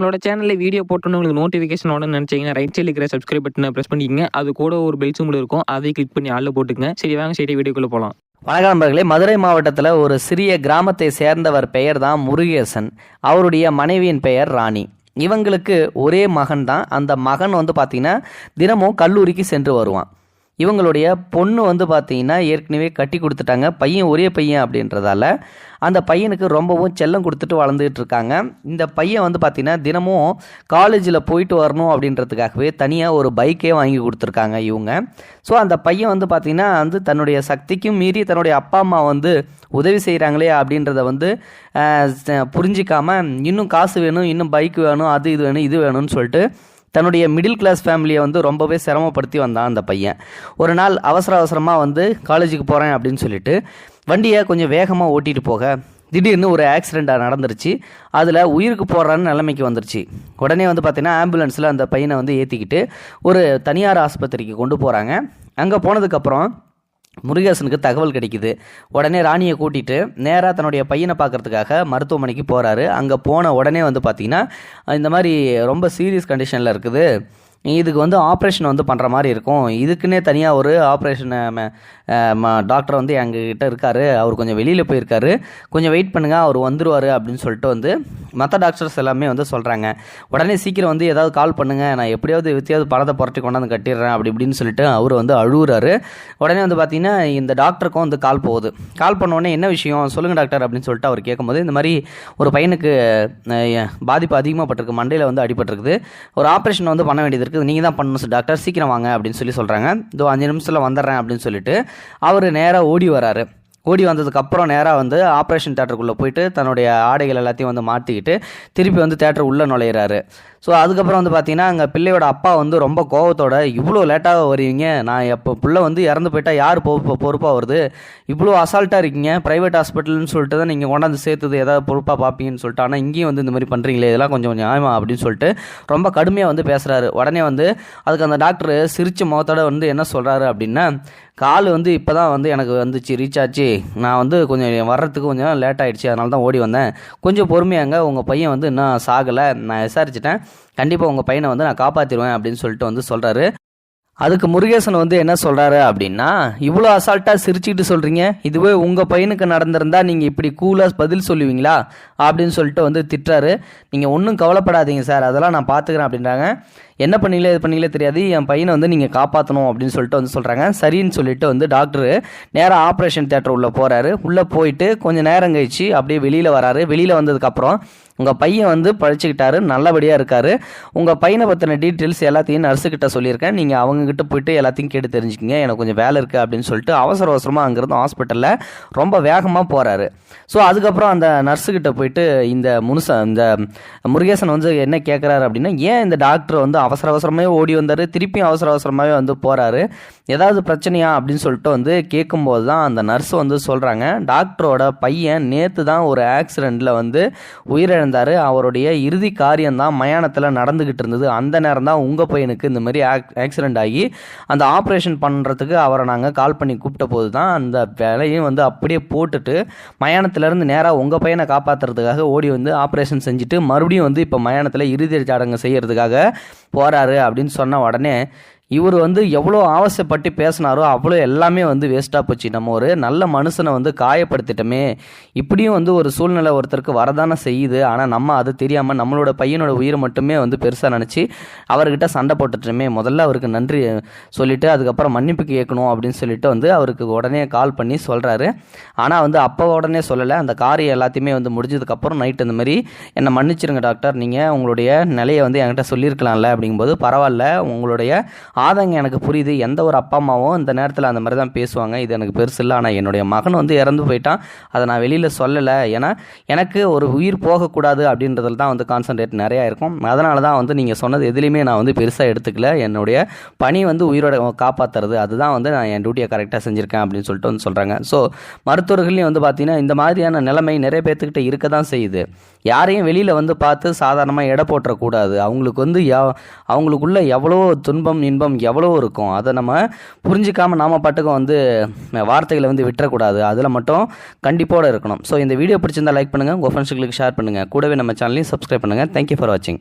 நம்மளோட சேனலில் வீடியோ போட்டோன்னு உங்களுக்கு நோட்டிஃபிகேஷன் உடனே நினச்சிங்கன்னா ரைட் சைடில் இருக்கிற சப்ஸ்கிரைப் பட்டனை ப்ரெஸ் பண்ணிக்கங்க. அது கூட ஒரு பெல் சிம்பிள் இருக்கும். அதை கிளிக் பண்ணி ஆளில் போட்டுக்கங்க. சரி வாங்க சரி வீடியோக்குள்ளே போகலாம் வணக்கம் நண்பர்களே. மதுரை மாவட்டத்தில் ஒரு சிறிய கிராமத்தை சேர்ந்தவர் பெயர் தான் முருகேசன். அவருடைய மனைவியின் பெயர் ராணி. இவங்களுக்கு ஒரே மகன் தான் அந்த மகன் வந்து பார்த்திங்கன்னா தினமும் கல்லூரிக்கு சென்று வருவான். இவங்களுடைய பொண்ணு வந்து பார்த்தீங்கன்னா ஏற்கனவே கட்டி கொடுத்துட்டாங்க. பையன் ஒரே பையன் அப்படின்றதால அந்த பையனுக்கு ரொம்பவும் செல்லம் கொடுத்துட்டு வளர்ந்துக்கிட்டு இருக்காங்க. இந்த பையன் வந்து பார்த்திங்கன்னா தினமும் காலேஜில் போயிட்டு வரணும் அப்படின்றதுக்காகவே தனியாக ஒரு பைக்கே வாங்கி கொடுத்துருக்காங்க இவங்க. ஸோ அந்த பையன் வந்து பார்த்திங்கன்னா வந்து தன்னுடைய சக்திக்கும் மீறி தன்னுடைய அப்பா அம்மா வந்து உதவி செய்கிறாங்களே அப்படின்றத வந்து புரிஞ்சிக்காமல் இன்னும் காசு வேணும் இன்னும் பைக் வேணும் அது இது வேணும் இது வேணும்னு சொல்லிட்டு தன்னுடைய மிடில் கிளாஸ் ஃபேமிலியை வந்து ரொம்பவே சிரமப்படுத்தி வந்தான் அந்த பையன். ஒரு நாள் அவசர அவசரமாக வந்து காலேஜுக்கு போகிறேன் அப்படின்னு சொல்லிட்டு வண்டியை கொஞ்சம் வேகமாக ஓட்டிகிட்டு போக திடீர்னு ஒரு ஆக்சிடெண்ட்டாக நடந்துருச்சு. அதில் உயிருக்கு போடுறான்னு நிலைமைக்கு வந்துருச்சு. உடனே வந்து பார்த்தீங்கன்னா ஆம்புலன்ஸில் அந்த பையனை வந்து ஏற்றிக்கிட்டு ஒரு தனியார் ஆஸ்பத்திரிக்கு கொண்டு போகிறாங்க அங்கே போனதுக்கப்புறம் முருகேசனுக்கு தகவல் கிடைக்குது. உடனே ராணியை கூட்டிட்டு நேராக தன்னுடைய பையனை பார்க்கறதுக்காக மருத்துவமனைக்கு போகிறாரு அங்கே போன உடனே வந்து பார்த்திங்கன்னா இந்த மாதிரி ரொம்ப சீரியஸ் கண்டிஷனில் இருக்குது. இதுக்கு வந்து ஆப்ரேஷன் வந்து பண்ணுற மாதிரி இருக்கும். இதுக்குன்னே தனியாக ஒரு ஆப்ரேஷன் டாக்டர் வந்து எங்ககிட்ட இருக்கார். அவர் கொஞ்சம் வெளியில் போயிருக்காரு. கொஞ்சம் வெயிட் பண்ணுங்கள் அவர் வந்துடுவார் அப்படின்னு சொல்லிட்டு வந்து மற்ற டாக்டர்ஸ் எல்லாமே வந்து சொல்கிறாங்க உடனே சீக்கிரம் வந்து ஏதாவது கால் பண்ணுங்கள் நான் எப்படியாவது வித்தியாவது பணத்தை புரட்டி கொண்டாந்து கட்டிடுறேன். அப்படி இப்படின்னு சொல்லிட்டு அவர் வந்து அழுகுறாரு. உடனே வந்து பார்த்தீங்கன்னா இந்த டாக்டருக்கும் வந்து கால் போகுது. கால் பண்ண உடனே என்ன விஷயம்? சொல்லுங்கள் டாக்டர் அப்படின்னு சொல்லிட்டு அவர் கேட்கும்போது இந்த மாதிரி ஒரு பையனுக்கு பாதிப்பு அதிகமாக பட்டிருக்கு மண்டையில் வந்து அடிபட்டிருக்குது. ஒரு ஆப்ரேஷன் வந்து பண்ண வேண்டியது இருக்குது. நீங்கள் தான் பண்ணணும் டாக்டர் சீக்கிரம் வாங்க அப்படின்னு சொல்லி சொல்கிறாங்க இதோ அஞ்சு நிமிஷத்தில் வந்துடுறேன் அப்படின்னு சொல்லிட்டு அவர் நேராக ஓடி வராரு. ஓடி வந்ததுக்கப்புறம் நேராக வந்து ஆப்ரேஷன் தேட்டருக்குள்ளே போயிட்டு தன்னுடைய ஆடைகள் எல்லாத்தையும் வந்து மாற்றிக்கிட்டு திருப்பி வந்து தேட்டர் உள்ளே நுழையிறாரு. ஸோ அதுக்கப்புறம் வந்து பார்த்தீங்கன்னா அங்கே பிள்ளையோட அப்பா வந்து ரொம்ப கோவத்தோட இவ்வளோ லேட்டாக வருவீங்க? நான் எப்போ பிள்ளை வந்து இறந்து போயிட்டால் யார் பொறுப்பு பொறுப்பாக வருது இவ்வளோ அசால்ட்டாக இருக்கீங்க? ப்ரைவேட் ஹாஸ்பிட்டல்னு சொல்லிட்டு தான் நீங்கள் கொண்டாந்து சேர்த்தது ஏதாவது பொறுப்பாக பார்ப்பீங்கன்னு சொல்லிட்டு. ஆனால் இங்கேயும் வந்து இந்த மாதிரி பண்ணுறீங்களே இதெல்லாம் கொஞ்சம் கொஞ்சம் நியாயமா அப்படின்னு சொல்லிட்டு ரொம்ப கடுமையாக வந்து பேசுகிறாரு உடனே வந்து அதுக்கு அந்த டாக்டர் சிரிச்ச முகத்தோட வந்து என்ன சொல்கிறாரு அப்படின்னா கால் வந்து இப்போ தான் வந்து எனக்கு வந்துச்சு ரீச் ஆச்சு நான் வந்து கொஞ்சம் வர்றதுக்கு கொஞ்சம் லேட் ஆகிடுச்சு அதனால தான் ஓடி வந்தேன். கொஞ்சம் பொறுமையாங்க உங்கள் பையன் வந்து இன்னும் சாகலை. நான் விசாரிச்சிட்டேன். கண்டிப்பாக உங்கள் பையனை வந்து நான் காப்பாற்றிடுவேன் அப்படின்னு சொல்லிட்டு வந்து சொல்கிறாரு அதுக்கு முருகேசன் வந்து என்ன சொல்கிறாரு அப்படின்னா இவ்வளோ அசால்ட்டாக சிரிச்சுக்கிட்டு சொல்கிறீங்க இதுவே உங்கள் பையனுக்கு நடந்திருந்தால் நீங்கள் இப்படி கூலாக பதில் சொல்லுவீங்களா? அப்படின்னு சொல்லிட்டு வந்து திட்டுறாரு. நீங்கள் ஒன்றும் கவலைப்படாதீங்க சார். அதெல்லாம் நான் பார்த்துக்கிறேன் அப்படின்றாங்க. என்ன பண்ணீங்களே? இது பண்ணீங்களே தெரியாது. என் பையனை வந்து நீங்கள் காப்பாற்றணும் அப்படின்னு சொல்லிட்டு வந்து சொல்கிறாங்க சரின்னு சொல்லிட்டு வந்து டாக்டரு நேராக ஆப்ரேஷன் தேட்டர் உள்ளே போகிறாரு உள்ளே போயிட்டு கொஞ்சம் நேரம் கழிச்சு அப்படியே வெளியில் வராரு. வெளியில் வந்ததுக்கப்புறம் உங்கள் பையன் வந்து படிச்சுக்கிட்டாரு நல்லபடியாக இருக்காரு. உங்கள் பையனை பற்றின டீட்டெயில்ஸ் எல்லாத்தையும் நர்ஸுக்கிட்ட சொல்லியிருக்கேன். நீங்கள் அவங்கக்கிட்ட போயிட்டு எல்லாத்தையும் கேட்டு தெரிஞ்சுக்கிங்க. எனக்கு கொஞ்சம் வேலை இருக்குது அப்படின்னு சொல்லிட்டு அவசர அவசரமாக அங்கேருந்து ஹாஸ்பிட்டலில் ரொம்ப வேகமாக போகிறாரு ஸோ அதுக்கப்புறம் அந்த நர்ஸுக்கிட்ட போயிட்டு இந்த முனுச இந்த முருகேசன் வந்து என்ன கேட்குறாரு அப்படின்னா ஏன் இந்த டாக்டர் வந்து அவசர அவசரமாகவே ஓடி வந்தார்? திருப்பியும் அவசர அவசரமாகவே வந்து போகிறாரு ஏதாவது பிரச்சனையா அப்படின்னு சொல்லிட்டு வந்து கேட்கும்போது தான் அந்த நர்ஸ் வந்து சொல்கிறாங்க டாக்டரோட பையன் நேற்று தான் ஒரு ஆக்சிடெண்ட்டில் வந்து உயிரிழந்தார் அவருடைய இறுதி காரியம் தான் மயானத்தில் நடந்துக்கிட்டு இருந்தது. அந்த நேரம் தான் உங்கள் பையனுக்கு இந்த மாதிரி ஆக் ஆக்சிடெண்ட் ஆகி அந்த ஆப்ரேஷன் பண்ணுறதுக்கு அவரை நாங்கள் கால் பண்ணி கூப்பிட்ட போது தான் அந்த வேலையும் வந்து அப்படியே போட்டுட்டு மயானத்திலேருந்து நேராக உங்கள் பையனை காப்பாற்றுறதுக்காக ஓடி வந்து ஆப்ரேஷன் செஞ்சுட்டு மறுபடியும் வந்து இப்போ மயானத்தில் இறுதி சடங்கு செய்கிறதுக்காக போகிறாரு அப்படின்னு சொன்ன உடனே இவர் வந்து எவ்வளோ ஆவசப்பட்டு பேசினாரோ அவ்வளோ எல்லாமே வந்து வேஸ்ட்டாக போச்சு. நம்ம ஒரு நல்ல மனுஷனை வந்து காயப்படுத்திட்டோமே. இப்படியும் வந்து ஒரு சூழ்நிலை ஒருத்தருக்கு வரதானே செய்யுது. ஆனால் நம்ம அது தெரியாமல் நம்மளோட பையனோட உயிரை மட்டுமே வந்து பெருசாக நினச்சி அவர்கிட்ட சண்டை போட்டுட்டோமே. முதல்ல அவருக்கு நன்றி சொல்லிவிட்டு அதுக்கப்புறம் மன்னிப்பு கேட்கணும் அப்படின்னு சொல்லிட்டு வந்து அவருக்கு உடனே கால் பண்ணி சொல்கிறாரு ஆனால் வந்து அப்போ உடனே சொல்லலை. அந்த காரியம் எல்லாத்தையுமே வந்து முடிஞ்சதுக்கப்புறம் நைட் இந்த மாதிரி என்னை மன்னிச்சிருங்க டாக்டர். நீங்கள் உங்களுடைய நிலையை வந்து என்கிட்ட சொல்லியிருக்கலாம்ல அப்படிங்கும்போது பரவாயில்ல. உங்களுடைய ஆதங்க எனக்கு புரியுது. எந்த ஒரு அப்பா அம்மாவும் இந்த நேரத்தில் அந்த மாதிரி தான் பேசுவாங்க. இது எனக்கு பெருசு இல்லை. ஆனால் என்னுடைய மகன் வந்து இறந்து போயிட்டான். அதை நான் வெளியில் சொல்லலை. ஏன்னா எனக்கு ஒரு உயிர் போகக்கூடாது அப்படின்றதுல தான் வந்து கான்சன்ட்ரேட் நிறையா இருக்கும். அதனால தான் வந்து நீங்கள் சொன்னது எதுலேயுமே நான் வந்து பெருசாக எடுத்துக்கல. என்னுடைய பணி வந்து உயிரோட காப்பாற்றுறது அதுதான் வந்து நான் என் டியூட்டியை கரெக்டாக செஞ்சுருக்கேன் அப்படின்னு சொல்லிட்டு வந்து சொல்கிறாங்க ஸோ மருத்துவர்களையும் வந்து பார்த்தீங்கன்னா இந்த மாதிரியான நிலைமை நிறைய பேர்த்துக்கிட்ட இருக்க தான் செய்யுது. யாரையும் வெளியில் வந்து பார்த்து சாதாரணமாக எடை போட்டுறக்கூடாது. அவங்களுக்கு வந்து அவங்களுக்குள்ள எவ்வளோ துன்பம் இன்பம் முக்கியத்துவம் எவ்வளோ இருக்கும். அதை நம்ம புரிஞ்சிக்காமல் நாம் பாட்டுக்கும் வந்து வார்த்தைகளை வந்து விட்டுறக்கூடாது. அதில் மட்டும் கண்டிப்போடு இருக்கணும். ஸோ இந்த வீடியோ பிடிச்சிருந்தால் லைக் பண்ணுங்கள் உங்கள் ஃப்ரெண்ட்ஸுங்களுக்கு ஷேர் பண்ணுங்கள் கூடவே நம்ம சேனலையும் சப்ஸ்கிரைப் பண்ணுங்கள் தேங்க்யூ ஃபார் வாட்சிங்